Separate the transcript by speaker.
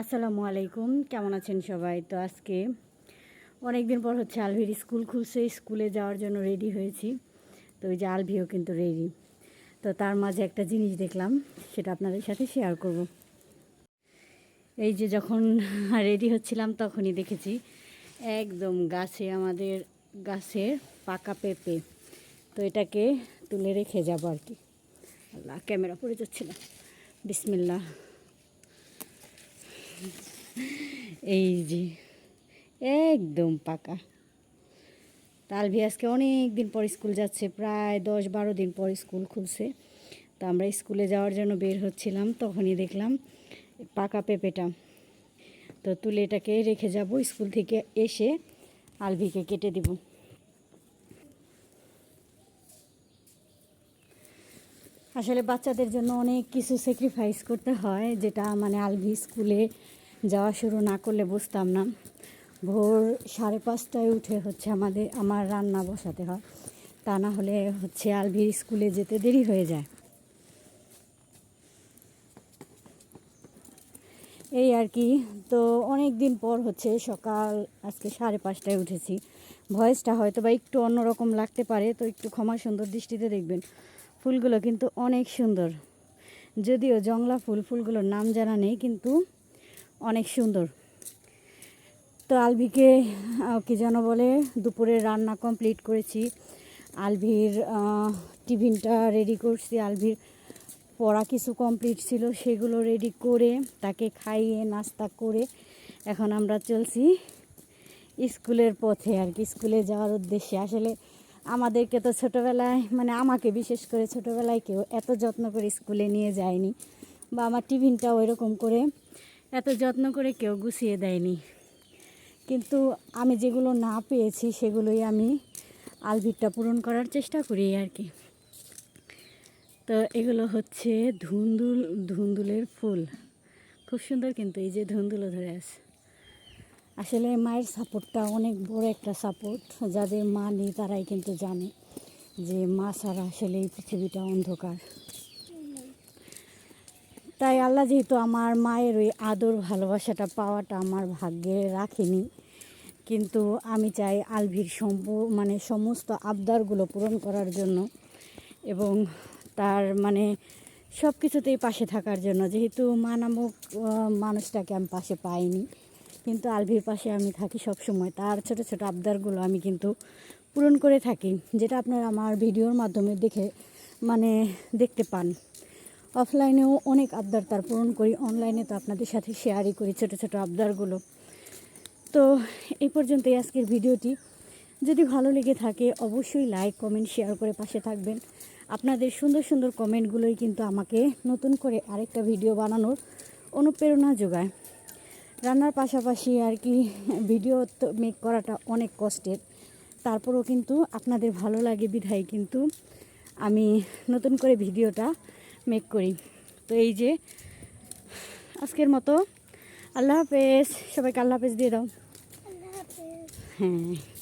Speaker 1: আসসালামু আলাইকুম, কেমন আছেন সবাই? তো আজকে অনেক দিন পর হচ্ছে আলভির স্কুল খুলছে, স্কুলে যাওয়ার জন্য রেডি হয়েছি। তো ওই যে আলভিও কিন্তু রেডি তো তার মাঝে একটা জিনিস দেখলাম, সেটা আপনাদের সাথে শেয়ার করব। এই যে যখন রেডি হচ্ছিলাম, তখনই দেখেছি একদম গাছে, আমাদের গাছের পাকা পেঁপে। তো এটাকে তুলে রেখে যাব আর কি। আল্লাহ, ক্যামেরা পড়ে যাচ্ছিল বিসমিল্লাহ। এই যে, একদম পাকা। তালভি আজকে অনেক দিন পর স্কুল যাচ্ছে, প্রায় দশ বারো দিন পর স্কুল খুলছে। তো আমরা স্কুলে যাওয়ার জন্য বের হচ্ছিলাম, তখনই দেখলাম পাকা পেঁপেটা। তো তুলে এটাকে রেখে যাব, স্কুল থেকে এসে আলভিকে কেটে দিব। আসলে বাচ্চাদের জন্য অনেক কিছু স্যাক্রিফাইস করতে হয়, যেটা মানে আলভি স্কুলে যাওয়া শুরু না করলে বুঝতাম না। ভোর সাড়ে পাঁচটায় উঠে হচ্ছে আমাদের, আমার রান্না বসাতে হয়। তা না হলে হচ্ছে আলভি স্কুলে যেতে দেরি হয়ে যায়। এই আর কি, তো অনেক দিন পর হচ্ছে সকাল আজকে সাড়ে পাঁচটায় উঠেছি। ভয়েসটা হয়তো বা একটু অন্যরকম লাগতে পারে, তো একটু ক্ষমা সুন্দর দৃষ্টিতে দেখবেন। ফুলগুলো কিন্তু অনেক সুন্দর। যদিও জংলা ফুল, ফুলগুলোর নাম জানা নেই, কিন্তু অনেক সুন্দর। তো আলভিকে কি যেন বলে, দুপুরে রান্না কমপ্লিট করেছি। আলভির টিফিনটা রেডি করছি। আলভির পড়া কিছু কমপ্লিট ছিল, সেগুলো রেডি করে তাকে খাইয়ে, নাস্তা করে এখন আমরা চলছি স্কুলের পথে আর কি, স্কুলে যাওয়ার উদ্দেশ্যে। আসলে আমাদেরকে তো ছোটোবেলায় মানে আমাকে বিশেষ করে ছোটোবেলায় কেউ এত যত্ন করে স্কুলে নিয়ে যায়নি বা আমার টিফিনটা ওইরকম করে এত যত্ন করে কেউ গুছিয়ে দেয়নি। কিন্তু আমি যেগুলো না পেয়েছি সেগুলোই আমি আলভিরটা পূরণ করার চেষ্টা করি আর কি। তো এগুলো হচ্ছে ধুন্দুল, ধুন্দুলের ফুল। খুব সুন্দর কিন্তু এই যে ধুন্দুলো ধরে আছে। আসলে মায়ের সাপোর্টটা অনেক বড় একটা সাপোর্ট। যাদের মা নেই তারাই কিন্তু জানে যে মা ছাড়া আসলে এই পৃথিবীটা অন্ধকার। তাই আল্লাহ যেহেতু আমার মায়ের ওই আদর ভালোবাসাটা পাওয়াটা আমার ভাগ্যে রাখেনি, কিন্তু আমি চাই আলভির সম্প মানে সমস্ত আবদারগুলো পূরণ করার জন্য এবং তার মানে সব কিছুতেই পাশে থাকার জন্য। যেহেতু মা নামক মানুষটাকে আমি পাশে পাইনি। কিন্তু আলভির পাশে আমি থাকি সব সময় তার ছোট ছোট আবদারগুলো আমি কিন্তু পূরণ করে থাকি, যেটা আপনারা আমার ভিডিওর মাধ্যমে দেখে মানে দেখতে পান। অফলাইনেও অনেক আবদার তার পূরণ করি, অনলাইনে তো আপনাদের সাথে শেয়ারই করি ছোট ছোট আবদারগুলো। তো এই পর্যন্তই আজকের ভিডিওটি। যদি ভালো লেগে থাকে, অবশ্যই লাইক, কমেন্ট, শেয়ার করে পাশে থাকবেন। আপনাদের সুন্দর সুন্দর কমেন্টগুলোই কিন্তু আমাকে নতুন করে আরেকটা ভিডিও বানানোর অনুপ্রেরণা যোগায়। রান্নার পাশাপাশি আর কি ভিডিও তো মেক করাটা অনেক কষ্টের। তারপরেও কিন্তু আপনাদের ভালো লাগে বিধায় কিন্তু আমি নতুন করে ভিডিওটা মেক করি। তো এই যে আজকের মতো আল্লাহ হাফেজ সবাইকে আল্লাহ হাফেজ দিয়ে দাও। হ্যাঁ।